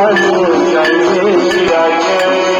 ਵਾਲੂ ਜੈ ਵਾਲੂ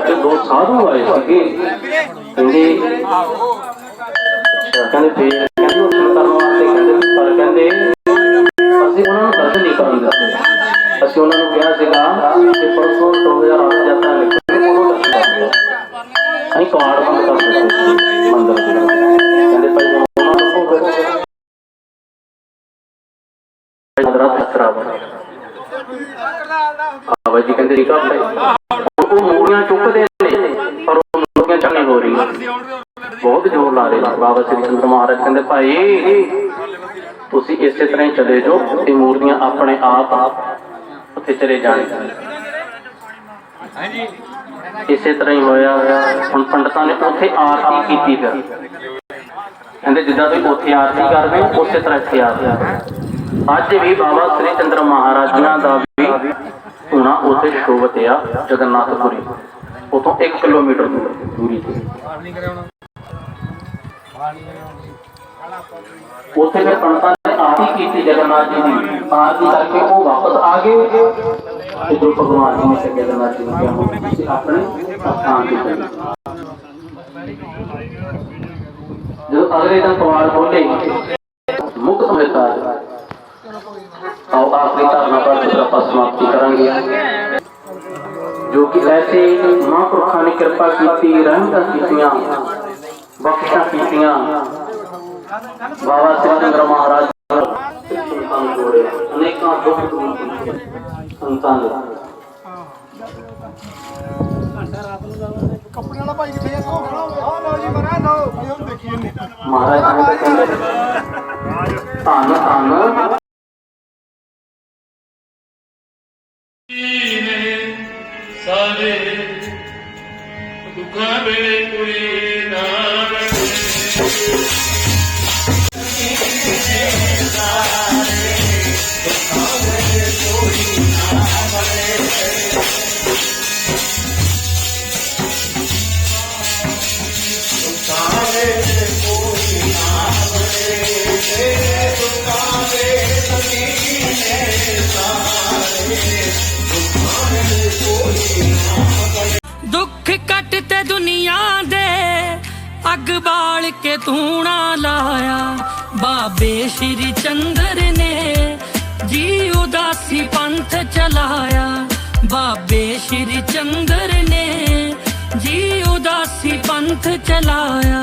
ਕਹਿੰਦੇ ਦੋ ਸਾਧੂ ਆਏ ਸੀਗੇ। ਕਹਿੰਦੇ ਕਹਿੰਦੇ ਫੇਰ ਕਹਿੰਦੇ ਉਹ ਕਰਨ ਵਾਸਤੇ ਕਹਿੰਦੇ ਪਰ ਕਹਿੰਦੇ ਅਸੀਂ ਉਹਨਾਂ ਨੂੰ ਦਰਸ਼ਨ ਨਹੀਂ ਕਰਨ ਦਿੱਤੇ। ਅਸੀਂ ਉਹਨਾਂ ਨੂੰ ਕਿਹਾ ਸੀਗਾ ਕਿ ਪਰਸੋਂ 2008 ਯਾਤਰਾ ਨਿਕਲਣੀ ਉਹਨੂੰ ਦਰਸ਼ਨ ਕਰਾਂਗੇ ਅਸੀਂ ਕਵਾੜ ਬੰਦ ਕਰ ਦਿੱਤੇ ਮੰਦਰ ਦੇ ਕਹਿੰਦੇ ਭਾਈ ਉਹਨਾਂ ਨੂੰ ਕੋ ਫਿਰ ਮੰਦਰਾ ਤਸਰਾ ਬਣ ਆ ਜੀ ਕਹਿੰਦੇ, ਠੀਕ ਭਾਈ ਉਹ ਮੂੜੀਆਂ ਚੁੱਕਦੇ ਨੇ ਪਰ ਉਹ ਹੋ ਰਹੀ ਬਹੁਤ ਜ਼ੋਰ ਲਾ ਰਹੇ ਬਾਬਾ ਸ੍ਰੀ ਚੰਦਰ ਮਹਾਰਾਜ ਕਹਿੰਦੇ, ਭਾਈ, ਤੁਸੀਂ ਇਸੇ ਤਰ੍ਹਾਂ ਹੀ ਚਲੇ ਜਾਓ ਤੇ ਮੂਰਤੀਆਂ ਆਪਣੇ ਆਪ ਉੱਥੇ ਚਲੇ ਜਾਣਗੀਆਂ ਇਸੇ ਤਰ੍ਹਾਂ ਹੀ ਹੋਇਆ ਹੁਣ ਪੰਡਤਾਂ ਨੇ ਉੱਥੇ ਆਰਤੀ ਕੀਤੀ ਫਿਰ। ਕਹਿੰਦੇ, ਜਿੱਦਾਂ ਤੁਸੀਂ ਉੱਥੇ ਆਰਤੀ ਕਰਦੇ ਹੋ, ਉਸੇ ਤਰ੍ਹਾਂ ਇੱਥੇ ਆਰਤੀ ਅੱਜ ਵੀ ਬਾਬਾ ਸ੍ਰੀ ਚੰਦਰ ਮਹਾਰਾਜਾਂ ਦਾ ਵੀ ਹੋਣਾ ਉੱਥੇ ਸ਼ੋਭਤ ਆ ਜਗਨਨਾਥਪੁਰੀ ਉਤੋਂ 1 ਕਿਲੋਮੀਟਰ ਦੂਰ। ਦੂਰੀ ਤੇ। ਉੱਥੇ ਫਿਰ ਪੰਡਤਾਂ ਨੇ ਆਰਤੀ ਕੀਤੀ, ਜਗਨਨਾਥ ਜੀ ਦੀ ਆਰਤੀ ਕਰਕੇ ਉਹ ਵਾਪਸ ਆ ਗਏ। ਤੇ ਜੋ ਭਗਵਾਨ ਜੀ ਨੇ ਕਿਹਾ ਜਗਨਨਾਥ ਜੀ ਨੂੰ ਕਿਹਾ, ਹੁਣ ਤੁਸੀਂ ਆਪਣੇ ਸਥਾਨ ਤੇ ਚਲੇ। ਜਦੋਂ ਅਗਲੇ ਦਿਨ ਕਵਾੜ ਖੋਲੇ ਮੁਕਤ ਹੋਇਆ ਆਓ ਆਖਰੀ ਧਾਰਨਾ ਪਰ ਫਿਰ ਆਪਾਂ ਸਮਾਪਤੀ ਕਰਾਂਗੇ। ਜੋ ਕਿ ਐਸੇ ਮਹਾਂਪੁਰਖਾਂ ਨੇ ਕਿਰਪਾ ਕੀਤੀ ਰਹਿਮਤਾਂ ਕੀਤੀਆਂ ਬਖਸ਼ਾਂ ਕੀਤੀਆਂ। ਬਾਬਾ ਸ੍ਰੀ ਚੰਦਰ ਮਹਾਰਾਜ ਸੰਤਾਂ ਜੋੜੇ ਅਨੇਕਾਂ ਦੁੱਖ ਦੂਰ ਕੀਤੇ ਸੰਤਾਂ ਦੇ। ਕੱਪੜੇ ਵਾਲਾ ਭਾਈ ਕਿੱਥੇ ਆ? ਲਓ ਜੀ ਮਰਾ ਲਓ। ਭਾਈ ਹੁਣ ਦੇਖੀਏ ਮਹਾਰਾਜ ਧੰਨ ਸਾਰੇ ਦੁੱਖਾਂ ਵੇਲੇ ਕੋਈ ਦੁੱਖ ਕੱਟ ਤੇ ਦੁਨੀਆ ਦੇ, ਅੱਗ ਬਾਲ ਕੇ ਤੂਣਾ ਲਾਇਆ। ਬਾਬੇ ਸ਼੍ਰੀ ਚੰਦਰ ਨੇ ਜੀ ਉਦਾਸੀ ਪੰਥ ਚਲਾਇਆ। ਬਾਬੇ ਸ਼੍ਰੀ ਚੰਦਰ ਨੇ ਜੀ ਉਦਾਸੀ ਪੰਥ ਚਲਾਇਆ।